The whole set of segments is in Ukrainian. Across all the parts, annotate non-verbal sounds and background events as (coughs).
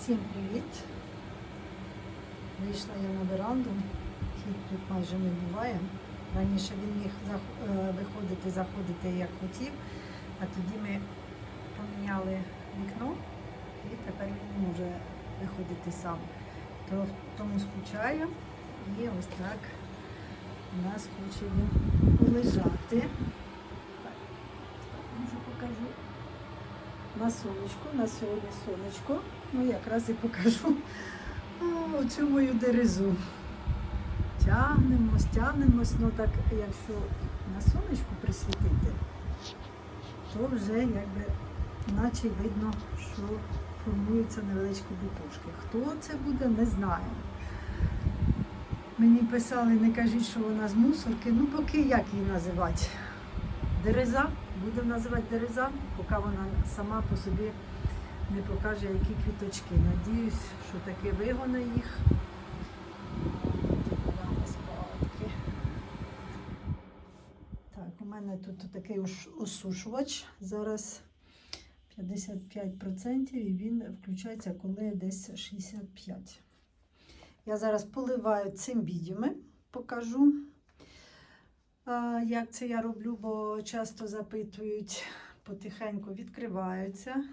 Всім привіт! Вийшла я на веранду. Кіт тут майже не буває. Раніше він міг е, виходити, заходити як хотів, а тоді ми поміняли вікно і тепер він може виходити сам. То, тому скучаю і ось так у нас хоче він полежати. Так, може покажу на сонечку, на сьогодні сонечко. Ну, якраз і покажу о, цю мою дерезу. Тягнемось, тягнемось, ну так, якщо на сонечку присвітити, то вже якби наче видно, що формуються невеличкі бутушки. Хто це буде, не знаю. Мені писали, не кажіть, що вона з мусорки. Ну, поки як її називати? Дереза, будемо називати дереза, поки вона сама по собі не покаже, які квіточки. Надіюсь, що таки вигоне їх. Так, у мене тут такий осушувач. Зараз 55% і він включається, коли десь 65%. Я зараз поливаю цим бідями, покажу. Як це я роблю, бо часто запитують, потихеньку відкриваються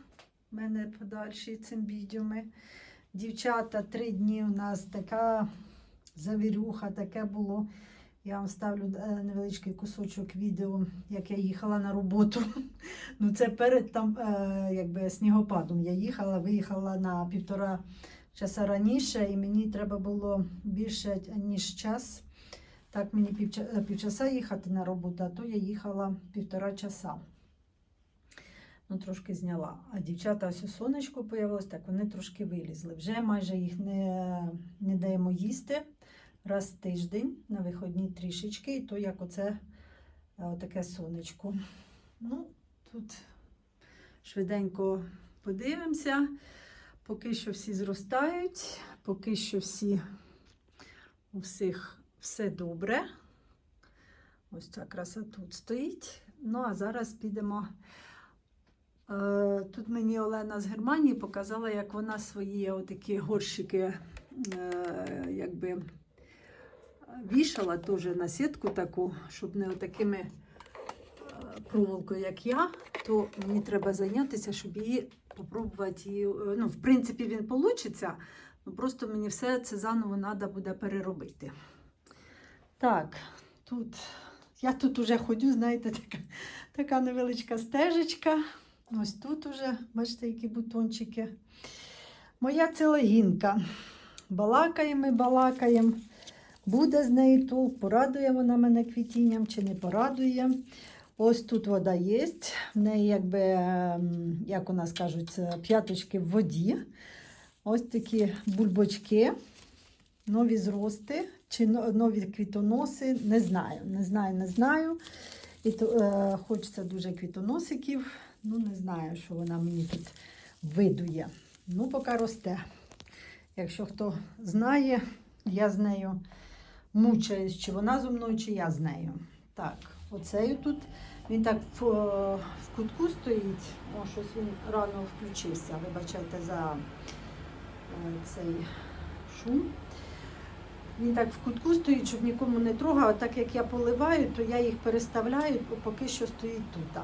в мене подальші цим відеоми. Дівчата, три дні у нас така завірюха, таке було. Я вам ставлю е, невеличкий кусочок відео, як я їхала на роботу. (laughs) Ну, це перед там, е, якби снігопадом. Я їхала, виїхала на півтора часа раніше, і мені треба було більше ніж час. Так мені півча- півчаса їхати на роботу, а то я їхала півтора часа. Ну, трошки зняла. А дівчата ось у сонечко появилось, так вони трошки вилізли. Вже майже їх не, не даємо їсти раз в тиждень на виходні трішечки, і то як оце е, таке сонечко. Ну, тут швиденько подивимося. Поки що всі зростають, поки що всі у всіх все добре. Ось ця краса тут стоїть. Ну, а зараз підемо. Е, Тут мені Олена з Германії показала, як вона свої отакі горщики е, якби вішала теж на сітку таку, щоб не отакими е, проволокою, як я, то мені треба зайнятися, щоб її е, Ну, в принципі, він вийде, ну просто мені все це заново треба буде переробити. Так, тут я тут уже ходю, знаєте, (laughs) така, така невеличка стежечка. Ось тут уже, бачите, які бутончики. Моя целогінка. Балакаємо, балакаємо. Буде з нею толк, порадує вона мене квітінням чи не порадує. Ось тут вода є. В неї, якби, ем, як у нас кажуть, п'яточки в воді. Ось такі бульбочки, нові зрости чи нові квітоноси. Не знаю, не знаю, не знаю. І то, е, хочеться дуже квітоносиків. Ну, не знаю, що вона мені тут видує. Ну, поки росте. Якщо хто знає, я з нею мучаюсь, чи вона зо мною, чи я з нею. Так, оцею тут. Він так в, е, в кутку стоїть. О, щось він рано включився. Вибачайте за е, цей шум. Він так в кутку стоїть, щоб нікому не трогав. Так як я поливаю, то я їх переставляю, поки що стоїть тут.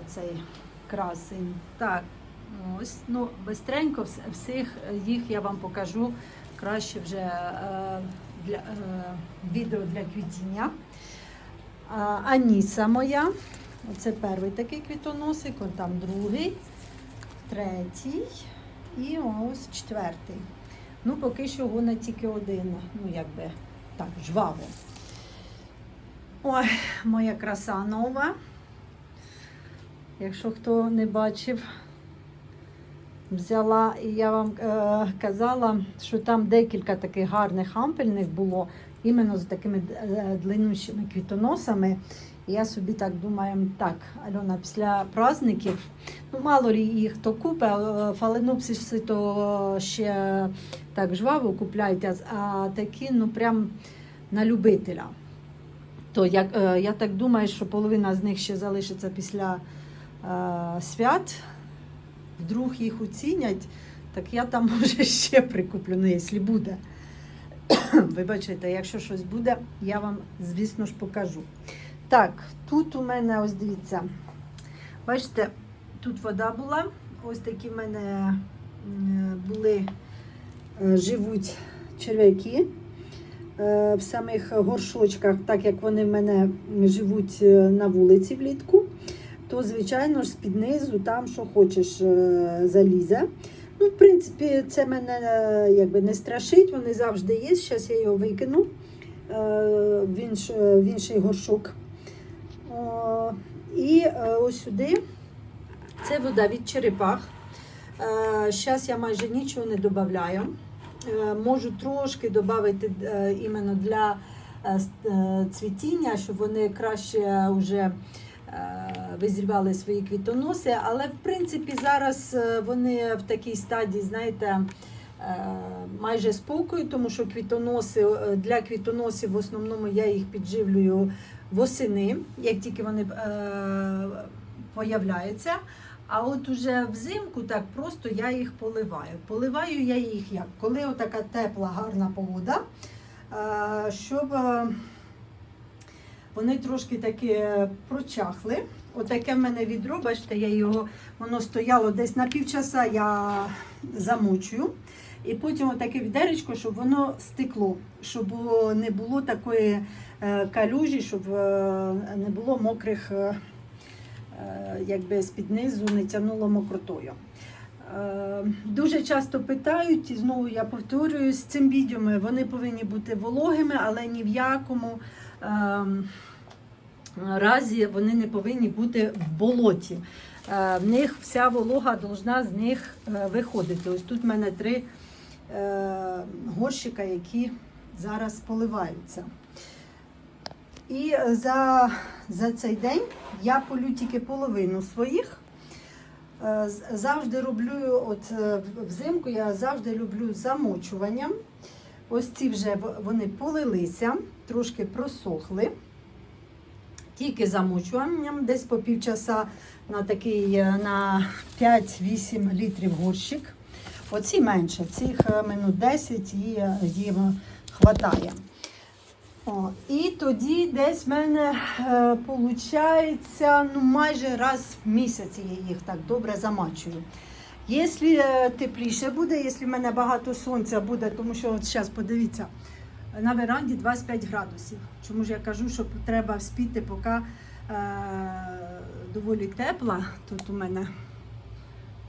Оцей красень. Так, ось, ну, бистренько всіх їх я вам покажу краще вже е, для, е, відео для квітіння. Аніса моя. Оце перший такий квітоносик, он там другий, третій і ось четвертий. Ну, поки що гона тільки один, ну якби так, жваво. Ой, моя краса нова. Якщо хто не бачив, взяла і я вам е, казала, що там декілька таких гарних ампельних було, іменно з такими е, квітоносами. І я собі так думаю, так, Альона, після праздників, ну мало лі їх хто купить, а фаленопсиси то ще так жваво купляють, а, такі, ну прям на любителя. То як, е, я так думаю, що половина з них ще залишиться після е, свят, вдруг їх оцінять, Так я там (laughs) може ще прикуплю, ну, якщо буде. (coughs) Вибачайте, якщо щось буде, я вам, звісно ж, покажу. Так, тут у мене, ось дивіться, бачите, тут вода була. Ось такі в мене були, е, живуть черв'яки е, в самих горшочках, так як вони в мене живуть е, на вулиці влітку, то, звичайно ж, з-під низу там, що хочеш, е, залізе. Ну, в принципі, це мене е, якби не страшить, вони завжди є. Зараз я його викину е, в, інш, в інший горшок. І ось сюди це вода від черепах. Зараз я майже нічого не додаю. Можу трошки додати іменно для цвітіння, щоб вони краще вже е, визрівали свої квітоноси. Але в принципі зараз е, вони в такій стадії, знаєте, е, майже спокою, тому що квітоноси е, для квітоносів в основному я їх підживлюю восени, як тільки вони появляються. А от уже взимку так просто я їх поливаю. Поливаю я їх як? Коли отака тепла, гарна погода, щоб вони трошки таки прочахли. Отаке в мене відро, бачите, я його, воно стояло десь на півчаса, я замочую. І потім отаке відеречко, щоб воно стекло, щоб не було такої е, калюжі, щоб е, не було мокрих, е, е, якби з-під низу не тягнуло мокротою. Е, Дуже часто питають, і знову я повторюю, з цим бідями вони повинні бути вологими, але ні в якому разі вони не повинні бути в болоті. Е, В них вся волога должна з них е, виходити. Ось тут в мене три е, горщика, які зараз поливаються. І за, за цей день я полю тільки половину своїх. Завжди роблю, от взимку я завжди люблю замочуванням. Ось ці вже вони полилися, трошки просохли. Тільки замочуванням, десь по півчаса на такий е, на 5-8 літрів горщик. Оці менше, цих е, минут 10 і е, їм хватає. О, і тоді десь в мене е, ну, майже раз в місяць я їх так добре замачую. Якщо е, тепліше буде, якщо в мене багато сонця буде, тому що от зараз подивіться, на веранді 25 градусів. Чому ж я кажу, що треба вспіти, поки е, доволі тепла. Тут у мене,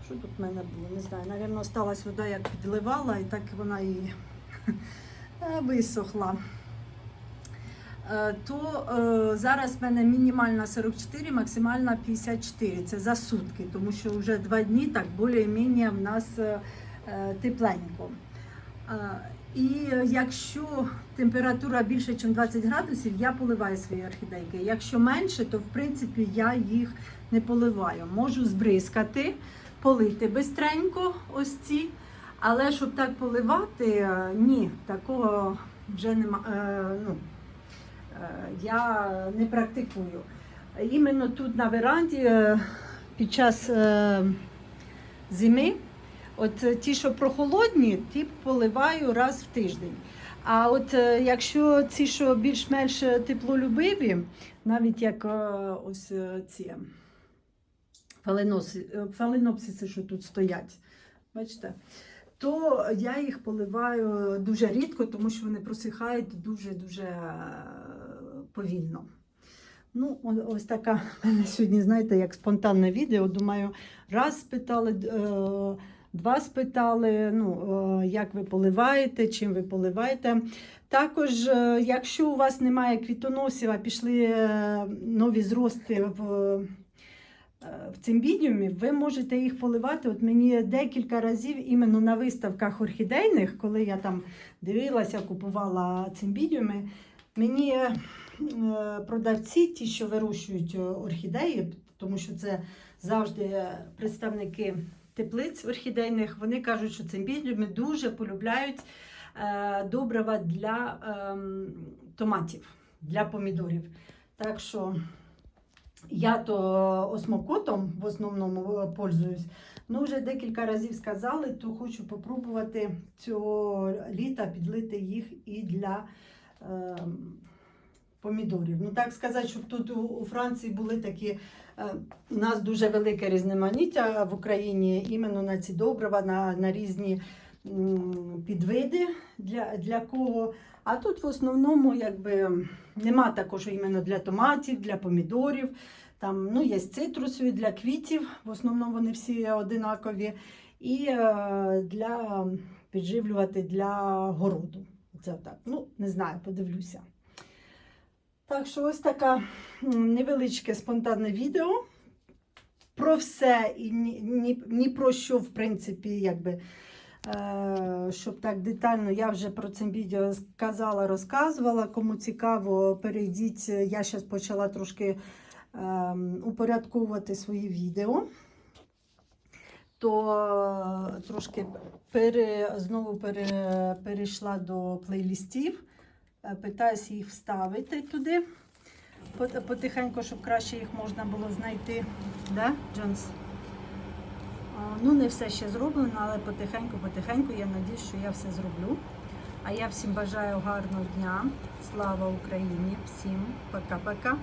що тут в мене було? Не знаю, напевно, осталась вода, як підливала, і так вона і (laughs) е, висохла. Е, То е, зараз в мене мінімальна 44, максимальна 54. Це за сутки, тому що вже два дні так більш-менш в нас е, тепленько. І якщо температура більше, ніж 20 градусів, я поливаю свої орхідейки. Якщо менше, то в принципі я їх не поливаю. Можу збризкати, полити бистренько ось ці. Але щоб так поливати, ні, такого вже нема. е, Ну, я не практикую. Іменно тут на веранді е, під час е, зими, от е, ті, що прохолодні, ті поливаю раз в тиждень. А от е, якщо ці, що більш-менш теплолюбиві, навіть як е, ось е, ці е, фаленопсиси, що тут стоять, бачите, то я їх поливаю дуже рідко, тому що вони просихають дуже-дуже е, повільно. Ну, ось така мене сьогодні, знаєте, як спонтанне відео. Думаю, раз спитали, е, два спитали, ну, е, як ви поливаєте, чим ви поливаєте. Також, е, якщо у вас немає квітоносів, а пішли нові зрости в, в цимбідіумі, ви можете їх поливати. От мені декілька разів іменно на виставках орхідейних, коли я там дивилася, купувала цимбідіуми, мені продавці, ті, що вирощують е, орхідеї, тому що це завжди представники теплиць орхідейних, вони кажуть, що цимбідіуми дуже полюбляють е, добрива для ем, томатів, для помідорів. Так що я то осмокотом в основному е, пользуюсь. Ну, вже декілька разів сказали, то хочу попробувати цього літа підлити їх і для е, помідорів. Ну, так сказати, щоб тут у, Франції були такі. е, У нас дуже велике різноманіття в Україні іменно на ці добрива, на, на різні підвиди для, для кого. А тут в основному якби, нема також іменно для томатів, для помідорів. Там ну, є цитрусові для квітів, в основному вони всі одинакові. І е, для підживлювати для городу. Це так. Ну, не знаю, подивлюся. Так що ось таке невеличке спонтанне відео. Про все і ні, ні, ні про що, в принципі, якби. Е, щоб так детально я вже про це відео сказала, розказувала. Кому цікаво, перейдіть. Я зараз почала трошки ем, упорядковувати свої відео, то е, трошки пере, знову пере, перейшла до плейлістів. Е, Питаюся їх вставити туди потихеньку, щоб краще їх можна було знайти. Да, Джонс? Ну, не все ще зроблено, але потихеньку-потихеньку я надіюсь, що я все зроблю. А я всім бажаю гарного дня. Слава Україні! Всім пока-пока!